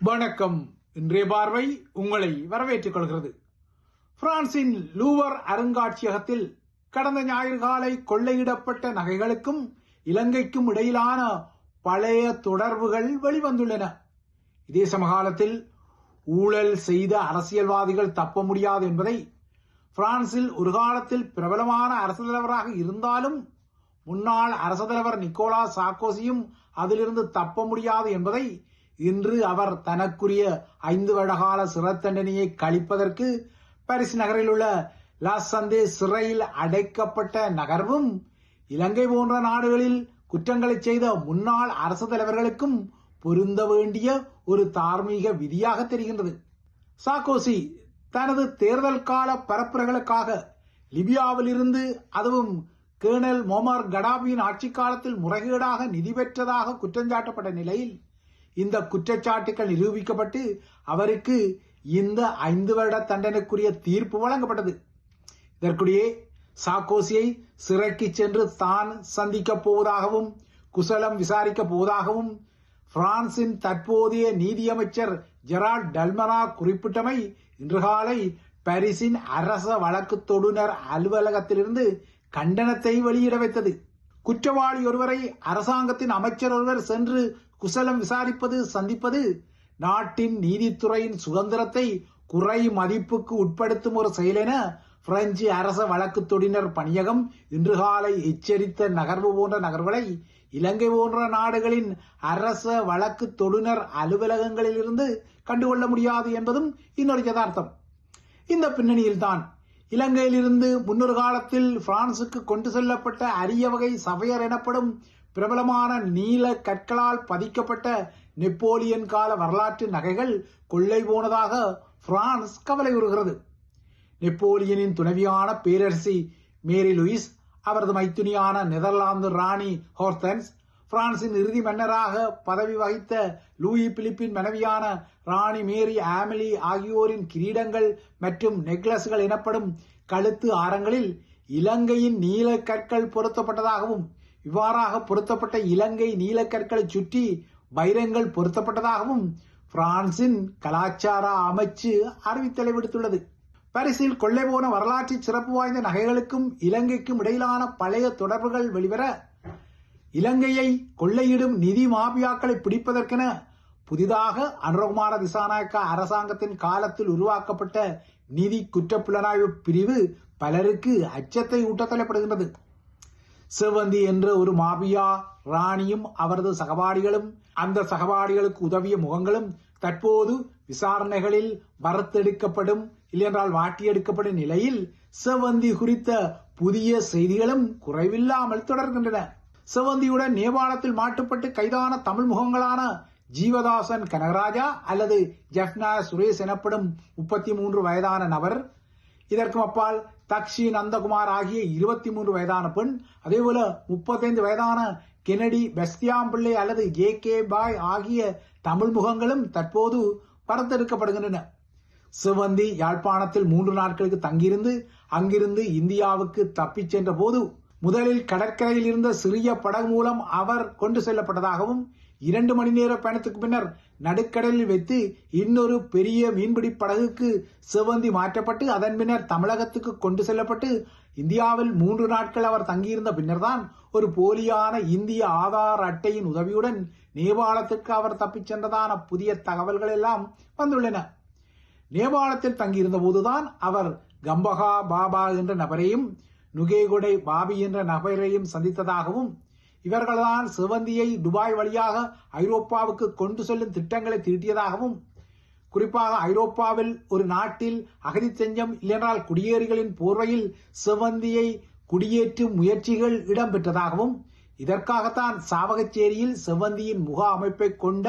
வணக்கம். இன்றைய பார்வை உங்களை வரவேற்றுக் கொள்கிறது. பிரான்சின் லூவர் அருங்காட்சியகத்தில் கடந்த ஞாயிறு காலை கொள்ளையிடப்பட்ட நகைகளுக்கும் இலங்கைக்கும் இடையிலான பழைய தொடர்புகள் வெளிவந்துள்ளன. இதே சமகாலத்தில் ஊழல் செய்த அரசியல்வாதிகள் தப்ப முடியாது என்பதை பிரான்சில் ஒரு காலத்தில் பிரபலமான அரசு தலைவராக இருந்தாலும் முன்னாள் அரசு தலைவர் நிக்கோலா சாக்கோசியும் அதிலிருந்து தப்ப முடியாது என்பதை இன்று அவர் தனக்குரிய ஐந்து வருடகால சிறை தண்டனையை கழிப்பதற்கு பாரிஸ் நகரில் உள்ள லாஸ் சந்தே சிறையில் அடைக்கப்பட்ட நகர்வும் இலங்கை போன்ற நாடுகளில் குற்றங்களை செய்த முன்னாள் அரசு தலைவர்களுக்கும் பொருந்த வேண்டிய ஒரு தார்மீக விதியாக தெரிகின்றது. சாக்கோசி தனது தேர்தல் கால பரப்புரைகளுக்காக லிபியாவில் இருந்து அதுவும் கேர்னல் மொமர் கடாபியின் ஆட்சி காலத்தில் முறைகேடாக நிதி பெற்றதாக குற்றஞ்சாட்டப்பட்ட நிலையில் இந்த குற்றச்சாட்டுகள் நிரூபிக்கப்பட்டு அவருக்கு இந்த ஐந்து வருட தண்டனைக்குரிய தீர்ப்பு வழங்கப்பட்டது. இதற்குடியே சாக்கோசியை சிறைக்கு சென்று தான் சந்திக்கப் போவதாகவும் குசலம் விசாரிக்கப் போவதாகவும் பிரான்சின் தற்போதைய நீதியமைச்சர் ஜெரால்ட் டல்மனா குறிப்பிட்டமை இன்று காலை பாரிஸின் அரச வழக்கு தொடுநர் அலுவலகத்திலிருந்து கண்டனத்தை வெளியிட வைத்தது. குற்றவாளி ஒருவரை அரசாங்கத்தின் அமைச்சர் ஒருவர் சென்று குசலம் விசாரிப்பது சந்திப்பது நாட்டின் நீதித்துறையின் சுதந்திரத்தை குறை மதிப்புக்கு உட்படுத்தும் ஒரு செயல் என பிரெஞ்சு அரச வழக்கு தொடினர் பணியகம் இன்று காலை எச்சரித்த நகர்வு போன்ற நகர்வுகளை இலங்கை போன்ற நாடுகளின் அரச வழக்கு தொடுனர் அலுவலகங்களில் இருந்து கண்டுகொள்ள முடியாது என்பதும் இன்னொரு யதார்த்தம். இந்த பின்னணியில்தான் இலங்கையிலிருந்து முன்னொரு காலத்தில் பிரான்சுக்கு கொண்டு செல்லப்பட்ட அரிய வகை சபையர் எனப்படும் பிரபலமான நீல கற்களால் பதிக்கப்பட்ட நெப்போலியன் கால வரலாற்று நகைகள் கொள்ளை போனதாக பிரான்ஸ் கவலை உறுகிறது. நெப்போலியனின் துணைவியான பேரரசி மேரி லூயிஸ் அவரது மைத்துனியான நெதர்லாந்து ராணி ஹோர்த்தன்ஸ் பிரான்சின் இறுதி மன்னராக பதவி வகித்த லூயி பிலிப்பின் மனைவியான ராணி மேரி ஆமிலி ஆகியோரின் கிரீடங்கள் மற்றும் நெக்லஸ்கள் எனப்படும் கழுத்து ஆரங்களில் இலங்கையின் நீல கற்கள் பொருத்தப்பட்டதாகவும் இவ்வாறாக பொருத்தப்பட்ட இலங்கை நீலக்கற்களை சுற்றி வைரங்கள் பொருத்தப்பட்டதாகவும் பிரான்சின் கலாச்சார அமைச்சு அறிவித்தலை விடுத்துள்ளது. பாரிஸில் கொள்ளை போன வரலாற்று சிறப்பு வாய்ந்த நகைகளுக்கும் இலங்கைக்கும் இடையிலான பழைய தொடர்புகள் வெளிவர இலங்கையை கொள்ளையிடும் நிதி மாபியாக்களை பிடிப்பதற்கென புதிதாக அனுரகுமார திசாநாயக்க அரசாங்கத்தின் காலத்தில் உருவாக்கப்பட்ட நிதி குற்றப்புலனாய்வு பிரிவு பலருக்கு அச்சத்தை ஊட்டத்தலைப்படுகின்றது செவந்தி என்ற ஒரு மாபியா ராணியும் அவரது சகபாடிகளும் அந்த சகபாடிகளுக்கு உதவிய முகங்களும் தற்போது விசாரணைகளில் வறுத்தெடுக்கப்படும் இல்லையென்றால் வாட்டியெடுக்கப்படும் நிலையில் செவந்தி குறித்த புதிய செய்திகளும் குறைவில்லாமல் தொடர்கின்றன. செவந்தியுடன் நேபாளத்தில் மாட்டுப்பட்டு கைதான தமிழ் முகங்களான ஜீவதாசன் கனகராஜா அல்லது ஜெஃப்னா சுரேஷ் எனப்படும் முப்பத்தி மூன்று வயதான நபர். இதற்கும் அப்பால் தக்ஷி நந்தகுமார் ஆகிய இருபத்தி மூன்று வயதான பெண் அதேபோல முப்பத்தைந்து வயதான கெனடி பெஸ்தியாம்பிள்ளை அல்லது ஏ கே பாய் ஆகிய தமிழ் முகங்களும் தற்போது பரத்தெடுக்கப்படுகின்றன சிவந்தி யாழ்ப்பாணத்தில் மூன்று நாட்களுக்கு தங்கியிருந்து அங்கிருந்து இந்தியாவுக்கு தப்பிச் சென்ற போது முதலில் கடற்கரையில் இருந்த சிறிய படகு மூலம் அவர் கொண்டு செல்லப்பட்டதாகவும் இரண்டு மணி நேர பயணத்துக்கு பின்னர் நடுக்கடலில் வைத்து இன்னொரு பெரிய மீன்பிடி படகுக்கு சிவந்தி மாற்றப்பட்டு அதன் பின்னர் தமிழகத்துக்கு கொண்டு செல்லப்பட்டு இந்தியாவில் மூன்று நாட்கள் அவர் தங்கியிருந்த பின்னர்தான் ஒரு போலியான இந்திய ஆதார் அட்டையின் உதவியுடன் நேபாளத்துக்கு அவர் தப்பிச் சென்றதான புதிய தகவல்கள் எல்லாம் வந்துள்ளன. நேபாளத்தில் தங்கியிருந்த போதுதான் அவர் கம்பகா பாபா என்ற நபரையும் நுகேகுடை பாபி என்ற நபரையும் சந்தித்ததாகவும் இவர்கள்தான் சிவந்தியை துபாய் வழியாக ஐரோப்பாவுக்கு கொண்டு செல்லும் திட்டங்களை தீட்டியதாகவும் குறிப்பாக ஐரோப்பாவில் ஒரு நாட்டில் அகதி செஞ்சம் இல்லையென்றால் குடியேறிகளின் போர்வையில் சிவந்தியை குடியேற்றும் முயற்சிகள் இடம்பெற்றதாகவும் இதற்காகத்தான் சாவகச்சேரியில் செவ்வந்தியின் முக அமைப்பை கொண்ட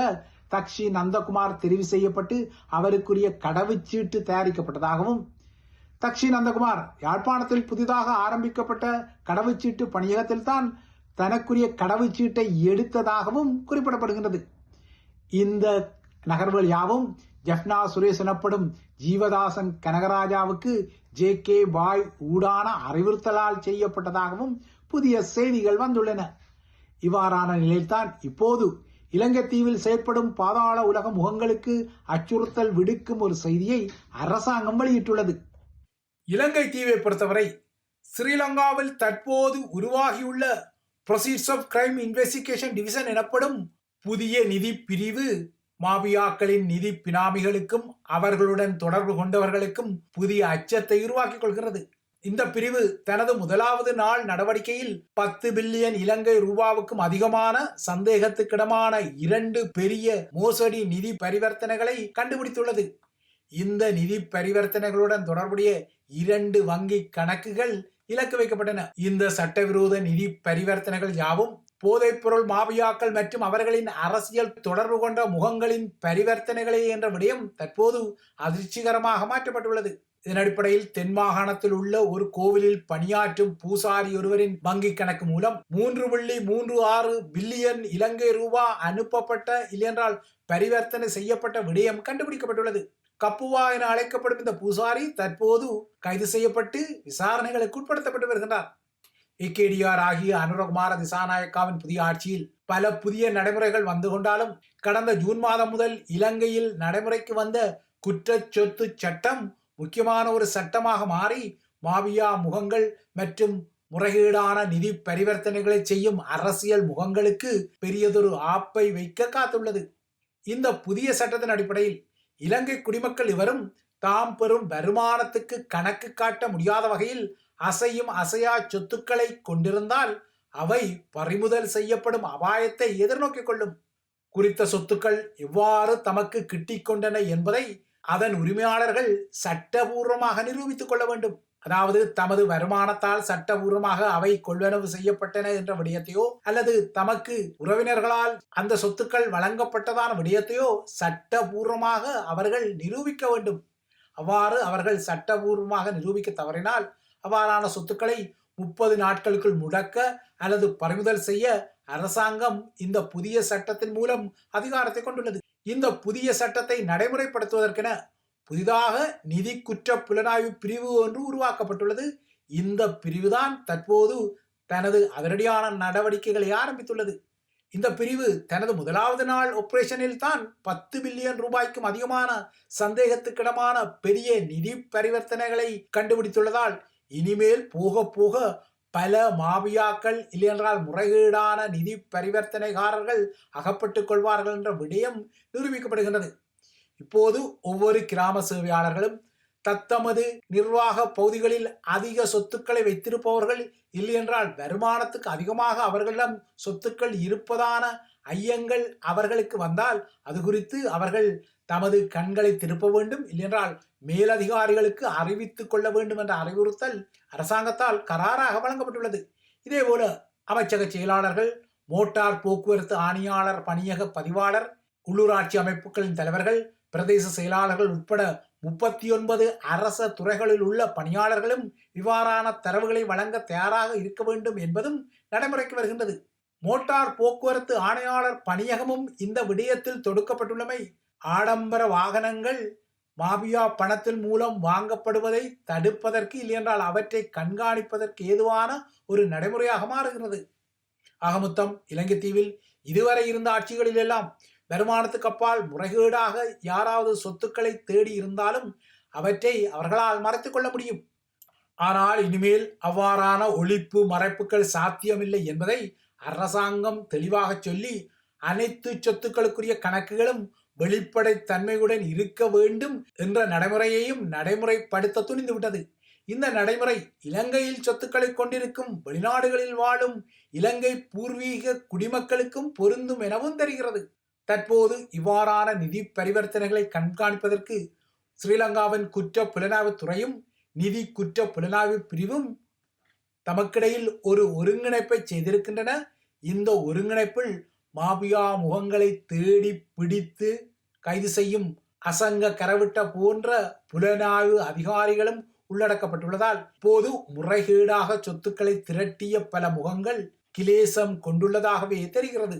தக்ஷி நந்தகுமார் தெரிவு செய்யப்பட்டு அவருக்குரிய கடவுச்சீட்டு தயாரிக்கப்பட்டதாகவும் தக்ஷி நந்தகுமார் யாழ்ப்பாணத்தில் புதிதாக ஆரம்பிக்கப்பட்ட கடவுச்சீட்டு பணியகத்தில்தான் தனக்குரிய கடவுச்சீட்டை எடுத்ததாகவும் குறிப்பிடப்படுகின்றது. இந்த நகர்வுகள் யாவும் ஜப்னா சுரேஷ் எனப்படும் ஜீவதாசன் கனகராஜாவுக்கு ஜே கே பாய் ஊடான அறிவுறுத்தலால் செய்யப்பட்டதாகவும் புதிய செய்திகள் வந்துள்ளன. இவ்வாறான நிலையில்தான் இப்போது இலங்கை தீவில் செயற்படும் பாதாள உலக முகங்களுக்கு அச்சுறுத்தல் விடுக்கும் ஒரு செய்தியை அரசாங்கம் வெளியிட்டுள்ளது. இலங்கை தீவை பொறுத்தவரை ஸ்ரீலங்காவில் தற்போது உருவாகியுள்ள proceeds of crime investigation division எனப்படும் புதிய நிதி பிரிவு மாபியாக்களின் நிதி பினாமிகளுக்கும் அவர்களுடன் தொடர்பு கொண்டவர்களுக்கும் புதிய அச்சத்தை உருவாக்கிக் கொள்கிறது. இந்த பிரிவு தனது முதலாவது நாள் நடவடிக்கையில் பத்து பில்லியன் இலங்கை ரூபாவுக்கும் அதிகமான சந்தேகத்துக்கிடமான இரண்டு பெரிய மோசடி நிதி பரிவர்த்தனைகளை கண்டுபிடித்துள்ளது. இந்த நிதி பரிவர்த்தனைகளுடன் தொடர்புடைய இரண்டு வங்கி கணக்குகள் இலக்கு வைக்கப்பட்டன. இந்த சட்டவிரோத நிதி பரிவர்த்தனைகள் யாவும் போதைப்பொருள் மாபியாக்கள் மற்றும் அவர்களின் அரசியல் தொடர்பு கொண்ட முகங்களின் பரிவர்த்தனைகளே என்ற விடயம் தற்போது அதிர்ச்சிகரமாக மாற்றப்பட்டுள்ளது. இதன் அடிப்படையில் தென் மாகாணத்தில் உள்ள ஒரு கோவிலில் பணியாற்றும் பூசாரி ஒருவரின் வங்கிக் கணக்கு மூலம் மூன்று புள்ளி மூன்று ஆறு பில்லியன் இலங்கை ரூபா அனுப்பப்பட்ட இல்லையென்றால் பரிவர்த்தனை செய்யப்பட்ட விடயம் கண்டுபிடிக்கப்பட்டுள்ளது. கப்புவா என அழைக்கப்படும் இந்த பூசாரி தற்போது கைது செய்யப்பட்டு விசாரணைகளுக்கு உட்படுத்தப்பட்டு வருகின்றார். ஏகேடிஆர் ஆகிய அனுரகுமார திசாநாயக்காவின் புதிய ஆட்சியில் பல புதிய நடைமுறைகள் வந்து கொண்டாலும் கடந்த ஜூன் மாதம் முதல் இலங்கையில் நடைமுறைக்கு வந்த குற்ற சொத்து சட்டம் முக்கியமான ஒரு சட்டமாக மாறி மாவியா முகங்கள் மற்றும் முறைகேடான நிதி பரிவர்த்தனைகளை செய்யும் அரசியல் முகங்களுக்கு பெரியதொரு ஆப்பை வைக்க காத்துள்ளது. இந்த புதிய சட்டத்தின் அடிப்படையில் இலங்கை குடிமக்கள் இவரும் தாம் பெறும் வருமானத்துக்கு கணக்கு காட்ட முடியாத வகையில் அசையும் அசையா சொத்துக்களை கொண்டிருந்தால் அவை பறிமுதல் செய்யப்படும் அபாயத்தை எதிர்நோக்கிக் கொள்ளும். குறித்த சொத்துக்கள் எவ்வாறு தமக்கு கிட்டிக்கொண்டன என்பதை அதன் உரிமையாளர்கள் சட்டபூர்வமாக நிரூபித்துக் கொள்ள வேண்டும். அதாவது தமது வருமானத்தால் சட்டபூர்வமாக அவை கொள்வனவு செய்யப்பட்டன என்ற விடயத்தையோ அல்லது தமக்கு உறவினர்களால் அந்த சொத்துக்கள் வழங்கப்பட்டதான விடயத்தையோ சட்டபூர்வமாக அவர்கள் நிரூபிக்க வேண்டும். அவ்வாறு அவர்கள் சட்டபூர்வமாக நிரூபிக்க தவறினால் அவ்வாறான சொத்துக்களை முப்பது நாட்களுக்குள் முடக்க அல்லது பறிமுதல் செய்ய அரசாங்கம் இந்த புதிய சட்டத்தின் மூலம் அதிகாரத்தை கொண்டுள்ளது. இந்த புதிய சட்டத்தை நடைமுறைப்படுத்துவதற்கென புதிதாக நிதி குற்ற புலனாய்வு பிரிவு ஒன்று உருவாக்கப்பட்டுள்ளது. இந்த பிரிவுதான் தற்போது தனது அதிரடியான நடவடிக்கைகளை ஆரம்பித்துள்ளது. இந்த பிரிவு தனது முதலாவது நாள் ஆபரேஷனில் தான் பத்து பில்லியன் ரூபாய்க்கும் அதிகமான சந்தேகத்துக்கிடமான பெரிய நிதி பரிவர்த்தனைகளை கண்டுபிடித்துள்ளதால் இனிமேல் போக போக பல மாபியாக்கள் இல்லையென்றால் முறைகேடான நிதி பரிவர்த்தனைகாரர்கள் அகப்பட்டுக் கொள்வார்கள் என்ற விடயம் நிரூபிக்கப்படுகின்றது. இப்போது ஒவ்வொரு கிராம சேவையாளர்களும் தத்தமது நிர்வாக பகுதிகளில் அதிக சொத்துக்களை வைத்திருப்பவர்கள் இல்லையென்றால் வருமானத்துக்கு அதிகமாக அவர்களிடம் சொத்துக்கள் இருப்பதான ஐயங்கள் அவர்களுக்கு வந்தால் அது குறித்து அவர்கள் தமது கண்களை திருப்ப வேண்டும். இல்லையென்றால் மேலதிகாரிகளுக்கு அறிவித்துக் கொள்ள வேண்டும் என்ற அறிவுறுத்தல் அரசாங்கத்தால் கராராக வழங்கப்பட்டுள்ளது. இதேபோல அமைச்சக செயலாளர்கள் மோட்டார் போக்குவரத்து ஆணையாளர் பணியக பதிவாளர் உள்ளூராட்சி அமைப்புகளின் தலைவர்கள் பிரதேச செயலாளர்கள் உட்பட முப்பத்தி ஒன்பது அரச துறைகளில் உள்ள பணியாளர்களும் இவ்வாறான தரவுகளை வழங்க தயாராக இருக்க வேண்டும் என்பதும் நடைமுறைக்கு வருகின்றது. மோட்டார் போக்குவரத்து ஆணையாளர் பணியகமும் இந்த விடயத்தில் தொடுக்கப்பட்டுள்ளமை. ஆடம்பர வாகனங்கள் மாபியா பணத்தின் மூலம் வாங்கப்படுவதை தடுப்பதற்கு இல்லையென்றால் அவற்றை கண்காணிப்பதற்கு ஏதுவான ஒரு நடைமுறையாக மாறுகிறது. ஆகமொத்தம் இலங்கை தீவில் இதுவரை இருந்த ஆட்சிகளில் எல்லாம் வருமானத்துக்கு அப்பால் முறைகேடாக யாராவது சொத்துக்களை தேடி இருந்தாலும் அவற்றை அவர்களால் மறைத்து கொள்ள முடியும். ஆனால் இனிமேல் அவ்வாறான ஒழிப்பு மறைப்புகள் சாத்தியமில்லை என்பதை அரசாங்கம் தெளிவாக சொல்லி அனைத்து சொத்துக்களுக்குரிய கணக்குகளும் வெளிப்படை தன்மையுடன் இருக்க வேண்டும் என்ற நடைமுறையையும் நடைமுறைப்படுத்த துணிந்துவிட்டது. இந்த நடைமுறை இலங்கையில் சொத்துக்களை கொண்டிருக்கும் வெளிநாடுகளில் வாழும் இலங்கை பூர்வீக குடிமக்களுக்கும் பொருந்தும் எனவும் தெரிகிறது. தற்போது இவ்வாறான நிதி பரிவர்த்தனைகளை கண்காணிப்பதற்கு ஸ்ரீலங்காவின் குற்ற புலனாய்வு துறையும் நிதி குற்ற புலனாய்வு பிரிவும் தமக்கிடையில் ஒரு ஒருங்கிணைப்பை செய்திருக்கின்றன. இந்த ஒருங்கிணைப்பில் மாபியா முகங்களை தேடி பிடித்து கைது செய்யும் அசங்க கரவிட்ட போன்ற புலனாய்வு அதிகாரிகளும் உள்ளடக்கப்பட்டுள்ளதால் போது முறைகேடாக சொத்துக்களை திரட்டிய பல முகங்கள் கிலேசம் கொண்டுள்ளதாகவே தெரிகிறது.